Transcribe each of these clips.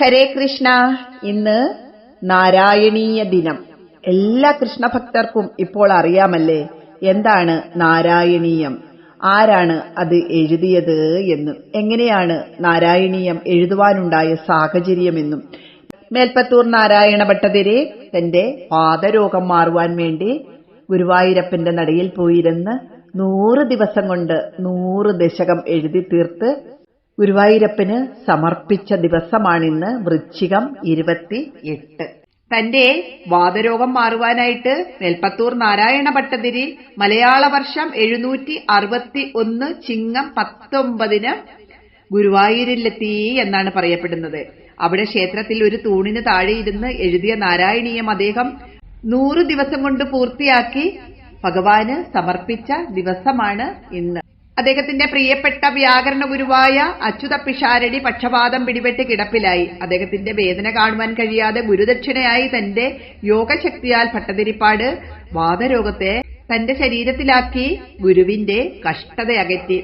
ഹരേ കൃഷ്ണ. ഇന്ന് നാരായണീയ ദിനം. എല്ലാ കൃഷ്ണഭക്തർക്കും ഇപ്പോൾ അറിയാമല്ലേ എന്താണ് നാരായണീയം? ആരാണ് അത് എഴുതിയത് എന്നും? എങ്ങനെയാണ് നാരായണീയം എഴുതുവാനുണ്ടായ സാഹചര്യമെന്നും? മേൽപ്പത്തൂർ നാരായണ ഭട്ടതിരെ തന്റെ പാദരോഗം മാറുവാൻ വേണ്ടി ഗുരുവായൂരപ്പന്റെ നടയിൽ പോയിരുന്ന് നൂറ് ദിവസം കൊണ്ട് നൂറ് ദശകം എഴുതി തീർത്ത് ഗുരുവായൂരപ്പന് സമർപ്പിച്ച ദിവസമാണിന്ന് വൃശ്ചികം ഇരുപത്തി എട്ട് തന്റെ വാദരോഗം മാറുവാനായിട്ട് മേൽപ്പത്തൂർ നാരായണ ഭട്ടതിരി മലയാള വർഷം എഴുന്നൂറ്റി അറുപത്തി ഒന്ന് ചിങ്ങം പത്തൊമ്പതിന് ഗുരുവായൂരിലെത്തി എന്നാണ് പറയപ്പെടുന്നത്. അവിടെ ക്ഷേത്രത്തിൽ ഒരു തൂണിന് താഴെ ഇരുന്ന് എഴുതിയ നാരായണീയം അദ്ദേഹം നൂറ് ദിവസം കൊണ്ട് പൂർത്തിയാക്കി ഭഗവാന് സമർപ്പിച്ച ദിവസമാണ് ഇന്ന്. അദ്ദേഹത്തിന്റെ പ്രിയപ്പെട്ട വ്യാകരണ ഗുരുവായ അച്യുത പിഷാരടി പക്ഷപാതം പിടിപെട്ട് കിടപ്പിലായി. അദ്ദേഹത്തിന്റെ വേദന കാണുവാൻ കഴിയാതെ ഗുരുദക്ഷിണയായി തന്റെ യോഗശക്തിയാൽ ഭട്ടതിരിപ്പാട് വാദരോഗത്തെ തന്റെ ശരീരത്തിലാക്കി ഗുരുവിന്റെ കഷ്ടത അകറ്റി.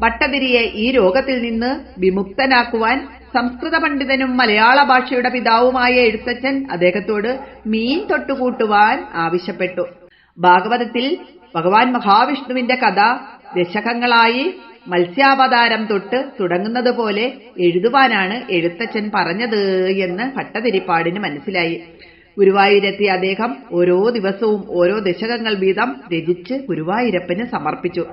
ഭട്ടതിരിയെ ഈ രോഗത്തിൽ നിന്ന് വിമുക്തനാക്കുവാൻ സംസ്കൃത പണ്ഡിതനും മലയാള ഭാഷയുടെ പിതാവുമായ എഴുത്തച്ഛൻ അദ്ദേഹത്തോട് മീൻ തൊട്ടുകൂട്ടുവാൻ ആവശ്യപ്പെട്ടു. ഭാഗവതത്തിൽ ഭഗവാൻ മഹാവിഷ്ണുവിന്റെ കഥ ദശകങ്ങളായി മത്സ്യാവതാരം തൊട്ട് തുടങ്ങുന്നത് പോലെ എഴുതുവാനാണ് എഴുത്തച്ഛൻ പറഞ്ഞത് എന്ന് ഭട്ടതിരിപ്പാടിന് മനസ്സിലായി. ഗുരുവായൂരെത്തിയ അദ്ദേഹം ഓരോ ദിവസവും ഓരോ ദശകങ്ങൾ വീതം രചിച്ച് ഗുരുവായൂരപ്പന് സമർപ്പിച്ചു.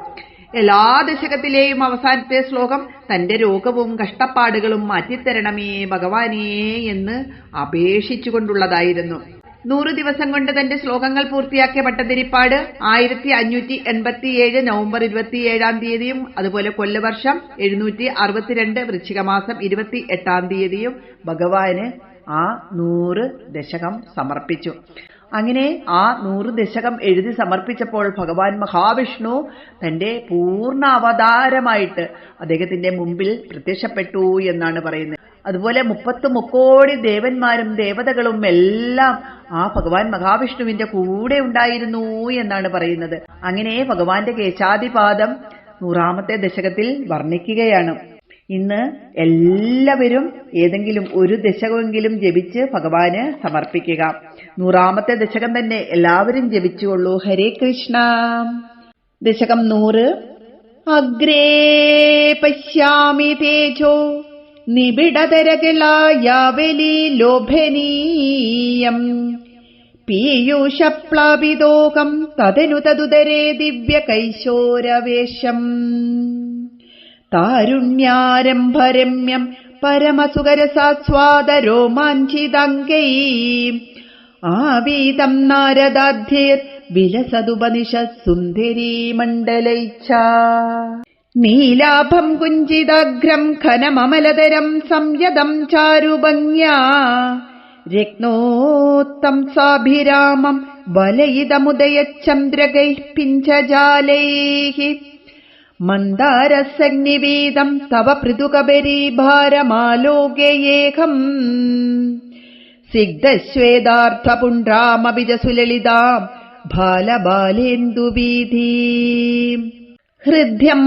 എല്ലാ ദശകത്തിലെയും അവസാനത്തെ ശ്ലോകം തന്റെ രോഗവും കഷ്ടപ്പാടുകളും മാറ്റിത്തരണമേ ഭഗവാനേ എന്ന് അപേക്ഷിച്ചുകൊണ്ടുള്ളതായിരുന്നു. നൂറ് ദിവസം കൊണ്ട് തന്റെ ശ്ലോകങ്ങൾ പൂർത്തിയാക്കിയ ഭട്ടതിരിപ്പാട് ആയിരത്തി അഞ്ഞൂറ്റി എൺപത്തിയേഴ് നവംബർ ഇരുപത്തിയേഴാം തീയതിയും അതുപോലെ കൊല്ലവർഷം എഴുന്നൂറ്റി അറുപത്തിരണ്ട് വൃശ്ചികമാസം ഇരുപത്തി എട്ടാം തീയതിയും ഭഗവാന് ആ നൂറ് ദശകം സമർപ്പിച്ചു. അങ്ങനെ ആ നൂറ് ദശകം എഴുതി സമർപ്പിച്ചപ്പോൾ ഭഗവാൻ മഹാവിഷ്ണു തന്റെ പൂർണ അവതാരമായിട്ട് അദ്ദേഹത്തിന്റെ മുമ്പിൽ പ്രത്യക്ഷപ്പെട്ടു എന്നാണ് പറയുന്നത്. അതുപോലെ മുപ്പത്ത് മുക്കോടി ദേവന്മാരും ദേവതകളും എല്ലാം ആ ഭഗവാൻ മഹാവിഷ്ണുവിന്റെ കൂടെ ഉണ്ടായിരുന്നു എന്നാണ് പറയുന്നത്. അങ്ങനെ ഭഗവാന്റെ കേശാദിപാദം നൂറാമത്തെ ദശകത്തിൽ വർണിക്കുകയാണ്. ഇന്ന് എല്ലാവരും ഏതെങ്കിലും ഒരു ദശകമെങ്കിലും ജപിച്ച് ഭഗവാന് സമർപ്പിക്കുക. നൂറാമത്തെ ദശകം തന്നെ എല്ലാവരും ജപിച്ചുകൊള്ളൂ. ഹരേ കൃഷ്ണ. ദശകം നൂറ്. അഗ്രേ പശ്യാമി തേജോ. നിബിഡതരകളായാവലി ലോഭനീയം പീയൂഷപ്ലാവിതോകം തദനു തതുദരേ ദിവ്യകൈശോരവേഷം. താരുണ്യാരംഭരമ്യം പരമസുകരസാസ്വാദരോമാഞ്ചിതങ്കൈ ആവീതം നാരദാധ്യേർ വിലസതുപനിഷ സുന്ദരീ മണ്ഡലൈച്ച നീലാഭം കുഞ്ചിതാഗ്രം ഖനമമലതരം സംയതം ചാരുഭംഗ്യാ. രത്നോത്തം സാഭിരാമം വലയിതമുദയചന്ദ്രകൈः പിഞ്ചജാലൈः മന്ദാരസന്നിവേദം തവ പൃഥുകബരീഭാരമാലോകയേഹം സിഗ്ധശ്വേതാർത്ഥപുണ്ഡ്രാമഭിജസുലളിതാം ബാലബാലേന്ദുവീധീം. ഹൃദ്യം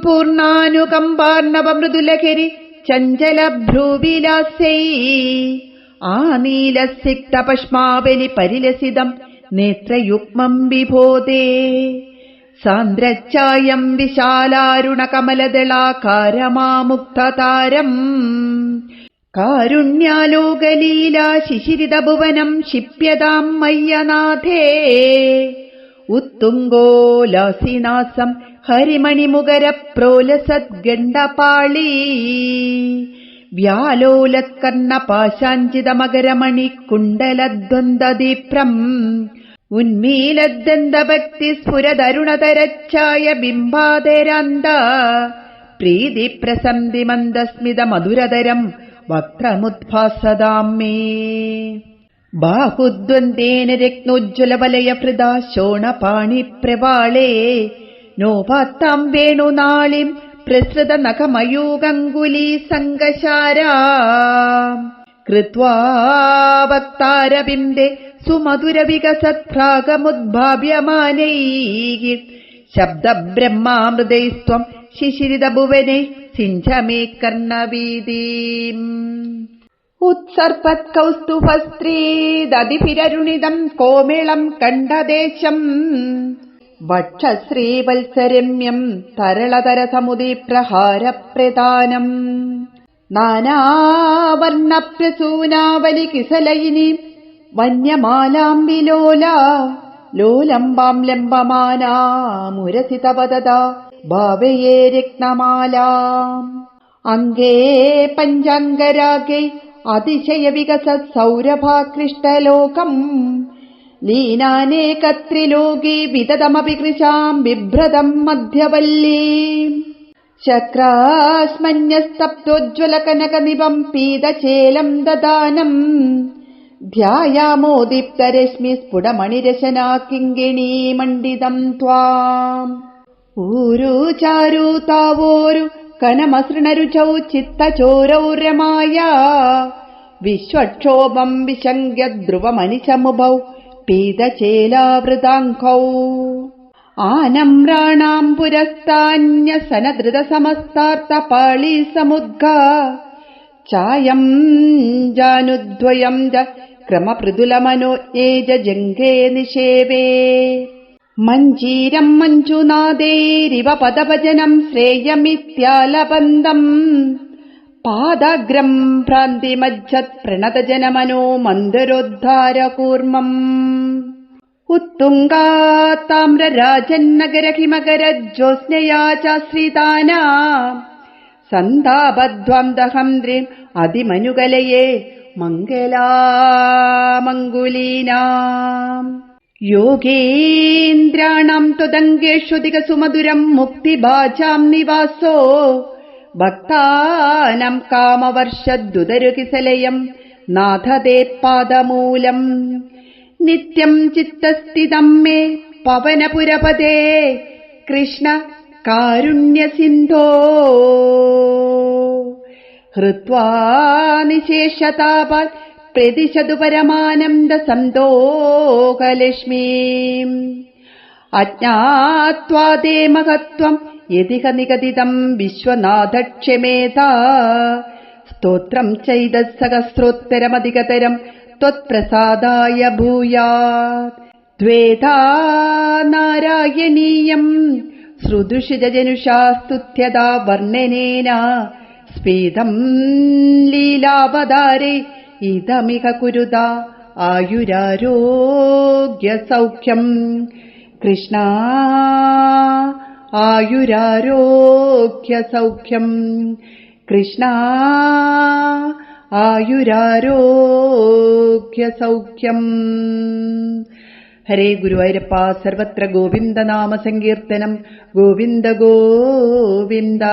പൂർണാനുകമ്പാർണവമൃദുലഹരി ചഞ്ചലഭ്രൂവിലാസൈ. ആനീലസിക്തപഷ്മാവലി പരിലസിതം നേത്രയുഗ്മം വിഭോദേ. സാന്ദ്രച്ചായം വിശാലാരുണകമലദളാകാരമാമുക്തതാരം. കാരുണ്യാലോകലീലാ ശിശിരിതഭുവനം ക്ഷിപ്യതാം മയ്യനാഥേ. ഉത്തുംഗോലാസിനാസം ഹരിമണിമുകരപ്രോലസദ്ഗണ്ഡപാളീ വ്യാലോലത്കർണപാശാഞ്ചിതമകരമണി കുണ്ടലദ്വന്ദ്വദീപ്രം ഉന്മീലദ്ദന്തഭക്തി സ്ഫുരതരുണതരച്ചായ ബിംബാതരാന്ത പ്രീതിപ്രസന്തി മന്ദസ്മിത മധുരതരം വക്രമുദ്ഭാസതാം മേ. ബാഹുദ്വന്ദേന രത്നോജ്വലവലയഭൃതാ ശോണപാണിപ്രവാളേ നോപാത്താം വേണുനാളിം പ്രസൃത നഖമയൂഗങ്കുലീ സങ്കശാരാ കൃത്വാവക്താരബിംബെ സുമധുരവികസത്ഭ്രാഗമുദ്ഭാവ്യമാനൈः ശബ്ദബ്രഹ്മാമൃതൈസ്ത്വം ശിശിരിതഭുവനൈः സിഞ്ചമേ കർണവീതീം. ഉത്സർപ്പത് കൗസ്തുഭസ്ത്രീദതിഭിരരുണിതം കോമിളം കണ്ഠദേശം. വക്ഷശ്രീവത്സരമ്യം തരളതരസമുദീപ്രഹാരപ്രധാനം നാനാവർണപ്രസൂനാവലി കിസലയിനി വന്യമാലാംബിലോല ലോലംബാം ലംബമാനാമുരസിതവദത ഭാവയേ രത്നമാലാം. അങ്കേ പഞ്ചാംഗരാഗേ അതിശയ വികസ സൗരഭാകൃഷ്ടലോകം ലീനാനേകത്രിലോകേ വിതതമപി കൃശാം ബിഭ്രതം മധ്യവല്ലീ. ശക്രാസ്മന്യസ്തപ്തോജ്വലകനകനിപം പീതചേലം ദദാനം. ധ്യായാമോ ദീപ്തരശ്മി സ്ഫുടമണിരശനാ കിങ്കിണീ മണ്ഡിതം ത്വാം. ഊരു ചാരു താവോരു കനമസൃണരുചൗ ചിത്തചോരൗരമായ. വിശ്വക്ഷോഭം വിശങ്ക്യ ധ്രുവമനിശമുഭൗ പീതചേലാവൃതാങ്കൗ ആനമ്രാണാം പുരസ്താന്യസനധൃതസമസ്താർത്ഥപാളി സമുദ്ഗ ചായം ജാനുദ്വയം ജ ക്രമപൃദുലമനോ ഏജ ജംഗേ നിഷേവേ. മഞ്ജീരം മഞ്ജുനാദേരിവ പദഭജനം ശ്രേയമിത്യാലബന്ധം. പാദാഗ്രം ഭ്രാന്തിമജ്ജത് പ്രണതജനമനോ മന്ദരോദ്ധാരകൂർമ്മം. ദഹം ചാശ്രിതാനാ സന്താപധ്വംദഹംദ്രീം അതിമനുകലയെ മംഗലാമംഗുലീനാം യോഗേന്ദ്രാണം ത്വദംഗേഷു ദിഗസുമധുരം മുക്തിഭാചാം നിവാസോ. ഭക്താനം കാമവർഷദ്ദുതരുകിസലയം നാഥദേ പാദമൂലം. നിത്യം ചിത്തസ്ഥിതം മേ പവനപുരപദേ കൃഷ്ണ കാരുണ്യസിന്ധോ. ഹൃത്വാ നിശേഷതാപാൽ പ്രതിശതു പരമാനന്ദ സന്തോകലക്ഷ്മീം അജ്ഞാത്വാദേ മഹത്വം യതിഹ നിഗതിതം വിശ്വനാഥക്ഷമേതാ സ്തോത്രം ചൈതസഹസ്രോത്തരമധികതരം ത്വത്പ്രസാദായ ഭൂയാ ദ്വേതാ നാരായണീയം ശ്രുതുഷിജനുഷാസ്തുത്യതാ വർണനേന. സ്പീതം ലീലാവതാരേ ഇതമിക കുരുത ആയുരാരോഗ്യ സൗഖ്യം കൃഷ്ണ ആയുരാരോഗ്യ സൗഖ്യം കൃഷ്ണ ആയുരാരോഗ്യ സൗഖ്യം ഹരേ ഗുരുവായൂരപ്പ സർവത്ര ഗോവിന്ദ നാമ സങ്കീർത്തനം ഗോവിന്ദ ഗോവിന്ദ.